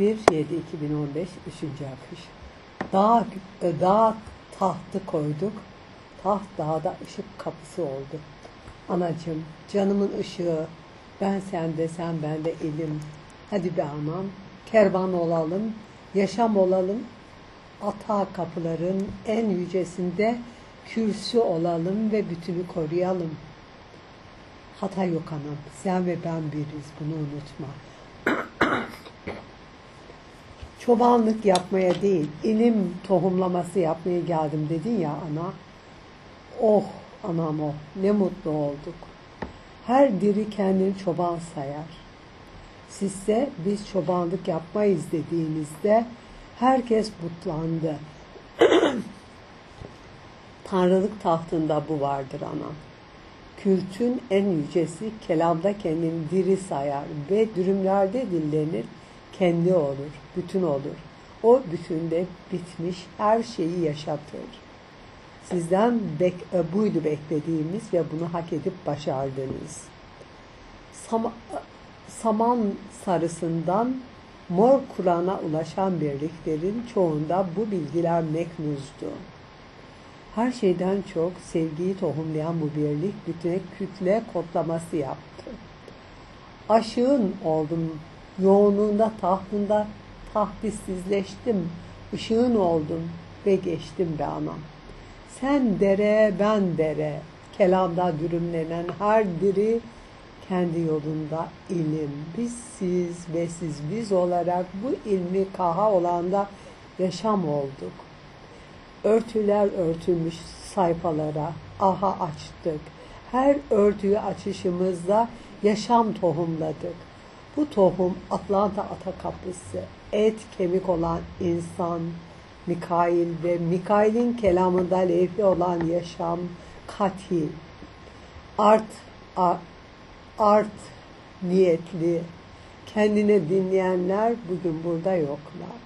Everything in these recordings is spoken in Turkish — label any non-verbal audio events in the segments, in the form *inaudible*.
1-7-2015 3. akış. Dağ, dağ tahtı koyduk. Taht dağda ışık kapısı oldu. Anacığım, canımın ışığı, ben sende, sen bende elim. Hadi be anam, kervan olalım, yaşam olalım. Ata kapıların en yücesinde kürsü olalım ve bütünü koruyalım. Hata yok anam, sen ve ben biriz, bunu unutma. Çobanlık yapmaya değil, ilim tohumlaması yapmaya geldim dedin ya ana. Oh anam oh, ne mutlu olduk. Her diri kendini çoban sayar. Sizse biz çobanlık yapmayız dediğinizde herkes mutlandı. *clears throat* Tanrılık tahtında bu vardır ana. Kültün en yücesi kelamda kendini diri sayar ve dürümlerde dillenir kendi olur, bütün olur. O bütünde bitmiş her şeyi yaşatır. Sizden bek e, buydu beklediğimiz ve bunu hak edip başardınız. Sam saman sarısından mor Kur'an'a ulaşan birliklerin çoğunda bu bilgiler meknuzdu. Her şeyden çok sevgiyi tohumlayan bu birlik bütüne kütle kodlaması yaptı. Aşığın oldum Yoğunluğunda tahtında tahdissizleştim, ışığın oldum ve geçtim be anam. Sen dere, ben dere, kelamda dürümlenen her diri kendi yolunda ilim. Biz siz ve siz biz olarak bu ilmi kaha olanda yaşam olduk. Örtüler örtülmüş sayfalara aha açtık. Her örtüyü açışımızda yaşam tohumladık. Bu tohum Atlanta ata et kemik olan insan, Mikail ve Mikail'in kelamında levhi olan yaşam, katil, art, art, art niyetli, kendine dinleyenler bugün burada yoklar.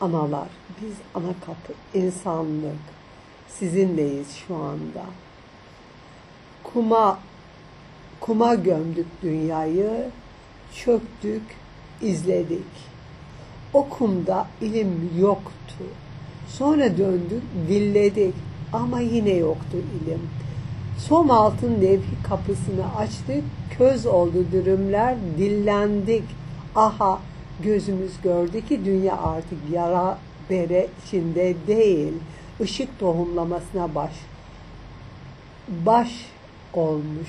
Analar, biz ana kapı, insanlık, sizinleyiz şu anda. Kuma, kuma gömdük dünyayı, çöktük, izledik. O kumda ilim yoktu. Sonra döndük, dilledik ama yine yoktu ilim. Som altın levhi kapısını açtık, köz oldu dürümler, dillendik. Aha gözümüz gördü ki dünya artık yara bere içinde değil, ışık tohumlamasına baş baş olmuş.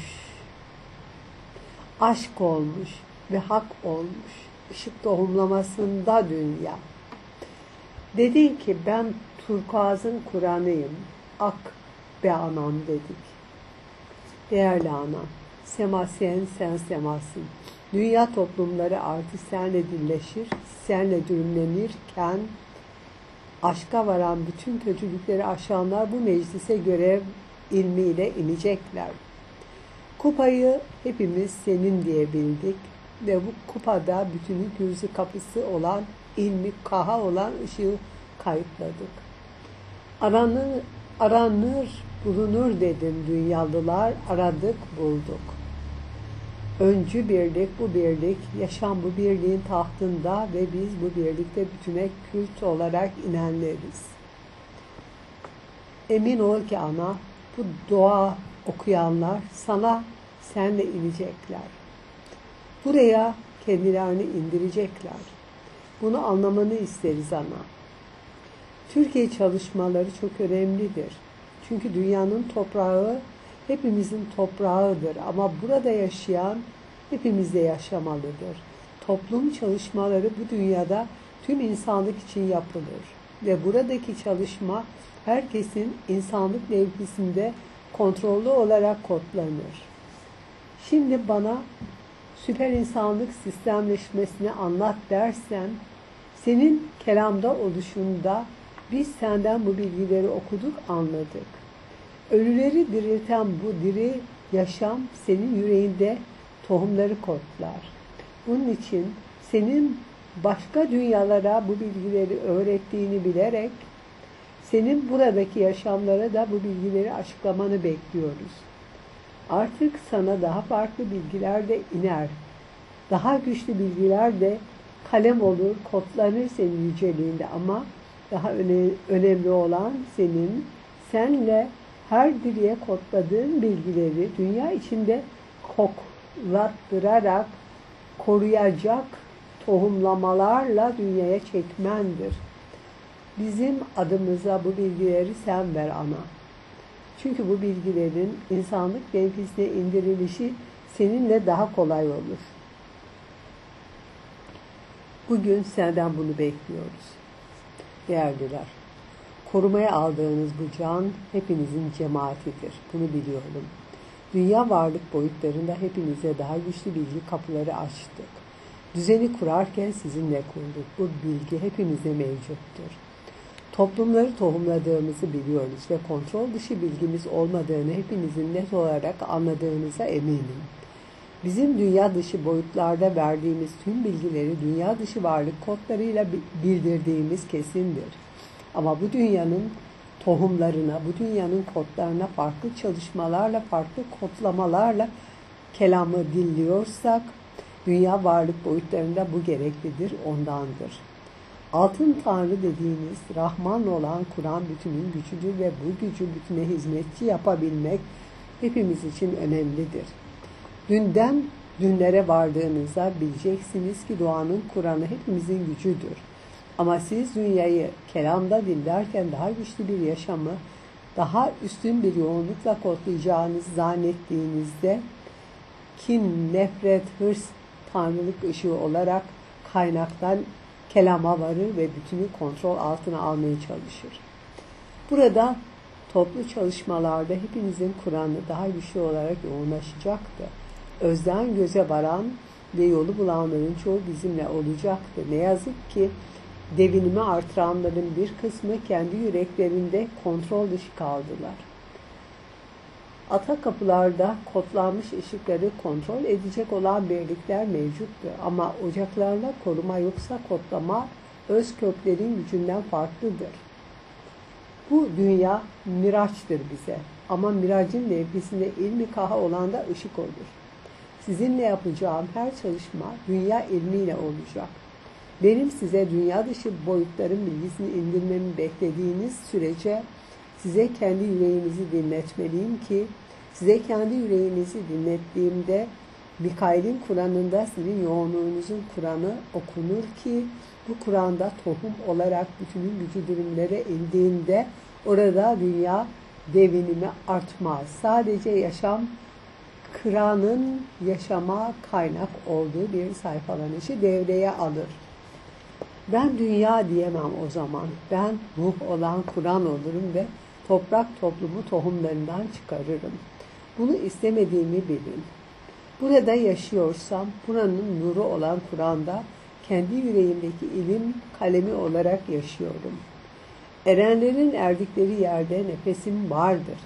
Aşk olmuş ve hak olmuş. Işık tohumlamasında dünya. Dedin ki ben turkuazın Kur'an'ıyım. Ak be anam dedik. Değerli anam, sema sen, semasın. Dünya toplumları artık senle dilleşir, senle dürümlenirken aşka varan bütün kötülükleri aşanlar bu meclise görev ilmiyle inecekler. Kupayı hepimiz senin diyebildik ve bu kupada bütünü gürzü kapısı olan ilmi kaha olan ışığı kayıtladık. Aranır, aranır bulunur dedim dünyalılar, aradık bulduk. Öncü birlik bu birlik, yaşam bu birliğin tahtında ve biz bu birlikte bütüne kült olarak inenleriz. Emin ol ki ana, bu dua okuyanlar sana senle inecekler. Buraya kendilerini indirecekler. Bunu anlamanı isteriz ana. Türkiye çalışmaları çok önemlidir. Çünkü dünyanın toprağı hepimizin toprağıdır ama burada yaşayan hepimizde yaşamalıdır. Toplum çalışmaları bu dünyada tüm insanlık için yapılır ve buradaki çalışma herkesin insanlık levhisinde kontrollü olarak kodlanır. Şimdi bana süper insanlık sistemleşmesini anlat dersen, senin kelamda oluşunda biz senden bu bilgileri okuduk, anladık. Ölüleri dirilten bu diri yaşam senin yüreğinde tohumları kodlar. Bunun için senin başka dünyalara bu bilgileri öğrettiğini bilerek senin buradaki yaşamlara da bu bilgileri açıklamanı bekliyoruz. Artık sana daha farklı bilgiler de iner. Daha güçlü bilgiler de kalem olur, kodlanır senin yüceliğinde ama daha öne, önemli olan senin senle her diliye kodladığın bilgileri dünya içinde koklattırarak koruyacak tohumlamalarla dünyaya çekmendir. Bizim adımıza bu bilgileri sen ver ana. Çünkü bu bilgilerin insanlık nefisine indirilişi seninle daha kolay olur. Bugün senden bunu bekliyoruz. Değerliler, korumaya aldığınız bu can hepinizin cemaatidir. Bunu biliyorum. Dünya varlık boyutlarında hepinize daha güçlü bilgi kapıları açtık. Düzeni kurarken sizinle kurduk. Bu bilgi hepinize mevcuttur. Toplumları tohumladığımızı biliyoruz ve kontrol dışı bilgimiz olmadığını hepinizin net olarak anladığınıza eminim. Bizim dünya dışı boyutlarda verdiğimiz tüm bilgileri dünya dışı varlık kodlarıyla bildirdiğimiz kesindir. Ama bu dünyanın tohumlarına, bu dünyanın kodlarına farklı çalışmalarla, farklı kodlamalarla kelamı dinliyorsak, dünya varlık boyutlarında bu gereklidir, ondandır. Altın Tanrı dediğimiz Rahman olan Kur'an bütünün gücüdür ve bu gücü bütüne hizmetçi yapabilmek hepimiz için önemlidir. Dünden dünlere vardığınızda bileceksiniz ki duanın Kur'an'ı hepimizin gücüdür. Ama siz dünyayı kelamda dinlerken daha güçlü bir yaşamı, daha üstün bir yoğunlukla kodlayacağınızı zannettiğinizde kin, nefret, hırs, tanrılık ışığı olarak kaynaktan kelama varır ve bütünü kontrol altına almaya çalışır. Burada toplu çalışmalarda hepinizin Kur'an'ı daha güçlü olarak yoğunlaşacaktı. Özden göze varan ve yolu bulanların çoğu bizimle olacaktı. Ne yazık ki devinimi artıranların bir kısmı kendi yüreklerinde kontrol dışı kaldılar. Ata kapılarda kodlanmış ışıkları kontrol edecek olan birlikler mevcuttu ama ocaklarla koruma yoksa kodlama öz köklerin gücünden farklıdır. Bu dünya miraçtır bize ama miracın nevkisinde ilmi kaha olan da ışık olur. Sizinle yapacağım her çalışma dünya ilmiyle olacak. Benim size dünya dışı boyutların bilgisini indirmemi beklediğiniz sürece size kendi yüreğinizi dinletmeliyim ki size kendi yüreğinizi dinlettiğimde Mikail'in Kur'an'ında sizin yoğunluğunuzun Kur'an'ı okunur ki bu Kur'an'da tohum olarak bütünün gücü dilimlere indiğinde orada dünya devinimi artmaz. Sadece yaşam Kur'an'ın yaşama kaynak olduğu bir sayfalanışı devreye alır. Ben dünya diyemem o zaman. Ben ruh olan Kur'an olurum ve toprak toplumu tohumlarından çıkarırım. Bunu istemediğimi bilin. Burada yaşıyorsam buranın nuru olan Kur'an'da kendi yüreğimdeki ilim kalemi olarak yaşıyorum. Erenlerin erdikleri yerde nefesim vardır.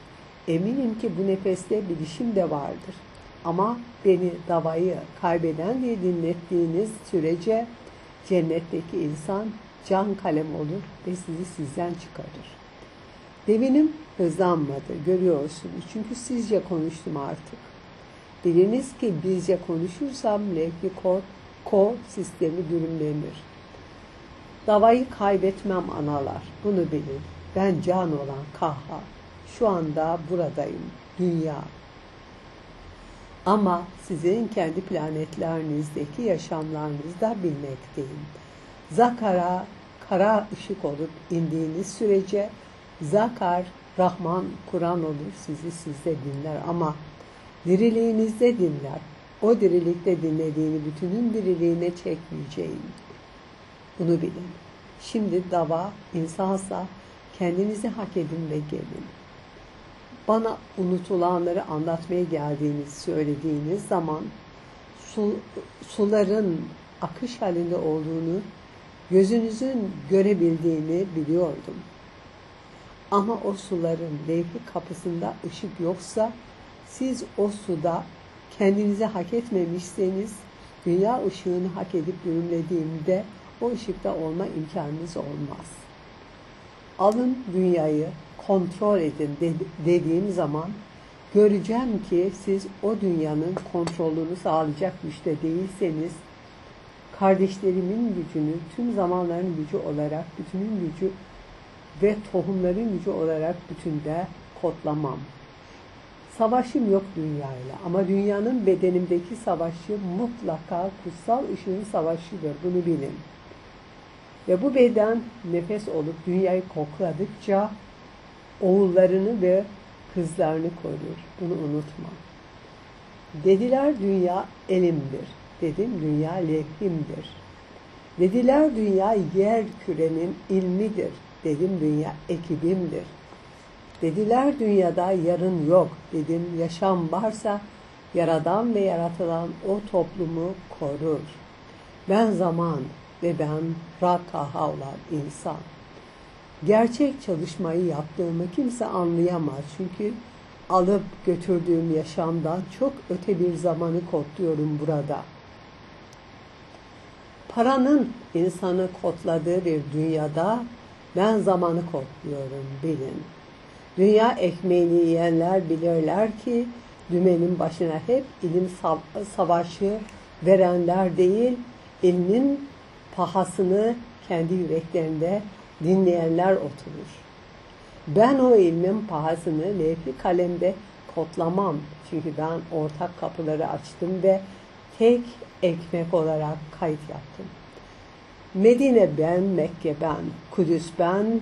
Eminim ki bu nefeste bilişim de vardır. Ama beni davayı kaybeden diye dinlettiğiniz sürece cennetteki insan can kalem olur ve sizi sizden çıkarır. Devinim hızlanmadı görüyorsunuz çünkü sizce konuştum artık. Biliniz ki bizce konuşursam levki kod, ko sistemi dürümlenir. Davayı kaybetmem analar. Bunu bilin. Ben can olan kahha. Şu anda buradayım. Dünya. Ama sizin kendi planetlerinizdeki yaşamlarınızda bilmekteyim. Zakara kara ışık olup indiğiniz sürece Zakar Rahman Kur'an olur sizi sizde dinler ama diriliğinizde dinler. O dirilikte dinlediğini bütünün diriliğine çekmeyeceğim. Bunu bilin. Şimdi dava insansa kendinizi hak edin ve gelin. Bana unutulanları anlatmaya geldiğinizi söylediğiniz zaman su, suların akış halinde olduğunu gözünüzün görebildiğini biliyordum. Ama o suların levhi kapısında ışık yoksa siz o suda kendinizi hak etmemişseniz dünya ışığını hak edip görünlediğimde o ışıkta olma imkanınız olmaz. Alın dünyayı kontrol edin dediğim zaman göreceğim ki siz o dünyanın kontrolünü sağlayacak güçte değilseniz kardeşlerimin gücünü tüm zamanların gücü olarak, bütünün gücü ve tohumların gücü olarak bütünde kodlamam. Savaşım yok dünyayla ama dünyanın bedenimdeki savaşı mutlaka kutsal ışığın savaşıdır. Bunu bilin. Ve bu beden nefes olup dünyayı kokladıkça oğullarını ve kızlarını korur. Bunu unutma. Dediler dünya elimdir. Dedim dünya lehimdir. Dediler dünya yer kürenin ilmidir. Dedim dünya ekibimdir. Dediler dünyada yarın yok. Dedim yaşam varsa yaradan ve yaratılan o toplumu korur. Ben zaman ve ben rakaha olan insan. Gerçek çalışmayı yaptığımı kimse anlayamaz. Çünkü alıp götürdüğüm yaşamdan çok öte bir zamanı kodluyorum burada. Paranın insanı kodladığı bir dünyada ben zamanı kodluyorum bilin. Dünya ekmeğini yiyenler bilirler ki dümenin başına hep ilim savaşı verenler değil, ilmin pahasını kendi yüreklerinde dinleyenler oturur. Ben o ilmin pahasını levh kalemde kodlamam. Çünkü ben ortak kapıları açtım ve tek ekmek olarak kayıt yaptım. Medine ben, Mekke ben, Kudüs ben,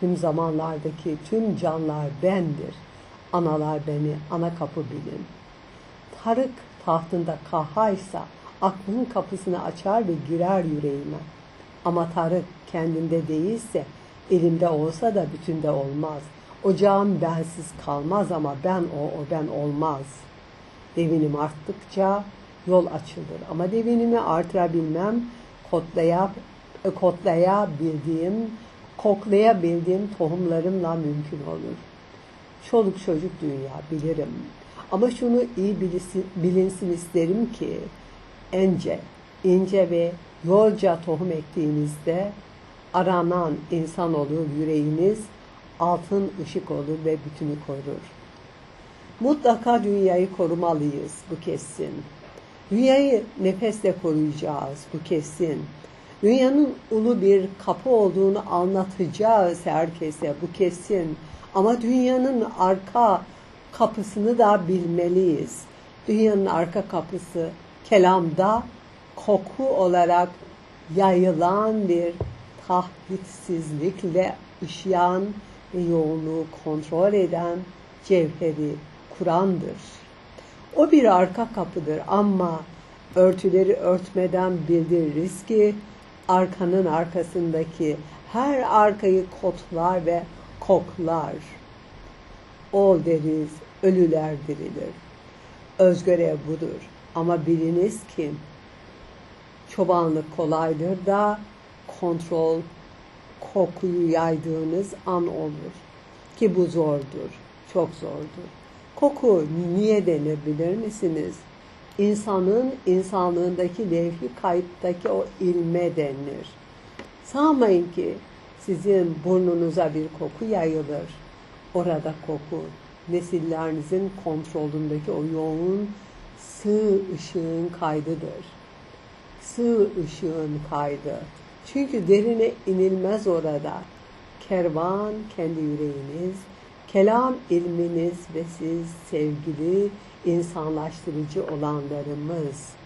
tüm zamanlardaki tüm canlar bendir. Analar beni, ana kapı bilin. Tarık tahtında kahaysa aklın kapısını açar ve girer yüreğime. Ama Tarık kendinde değilse, elimde olsa da bütünde olmaz. Ocağım bensiz kalmaz ama ben o, o ben olmaz. Devinim arttıkça yol açılır. Ama devinimi artırabilmem, kodlayıp, kodlayabildiğim, koklayabildiğim tohumlarımla mümkün olur. Çoluk çocuk dünya bilirim. Ama şunu iyi bilinsin, bilinsin isterim ki ence, ince ve yolca tohum ektiğinizde aranan insan olur yüreğiniz, altın ışık olur ve bütünü korur. Mutlaka dünyayı korumalıyız, bu kesin. Dünyayı nefesle koruyacağız, bu kesin. Dünyanın ulu bir kapı olduğunu anlatacağız herkese, bu kesin. Ama dünyanın arka kapısını da bilmeliyiz. Dünyanın arka kapısı kelamda koku olarak yayılan bir tahditsizlikle ışıyan ve yoğunluğu kontrol eden cevheri Kur'an'dır. O bir arka kapıdır ama örtüleri örtmeden bildiririz ki arkanın arkasındaki her arkayı kotlar ve koklar. Ol deriz, ölüler dirilir. Özgörev budur. Ama biliniz ki çobanlık kolaydır da kontrol, kokuyu yaydığınız an olur. Ki bu zordur, çok zordur. Koku niye denir bilir misiniz? İnsanın insanlığındaki levhi kayıttaki o ilme denir. Sanmayın ki sizin burnunuza bir koku yayılır. Orada koku nesillerinizin kontrolündeki o yoğun sığ ışığın kaydıdır. Sığ ışığın kaydı. Çünkü derine inilmez orada. Kervan kendi yüreğiniz, kelam ilminiz ve siz sevgili insanlaştırıcı olanlarımız.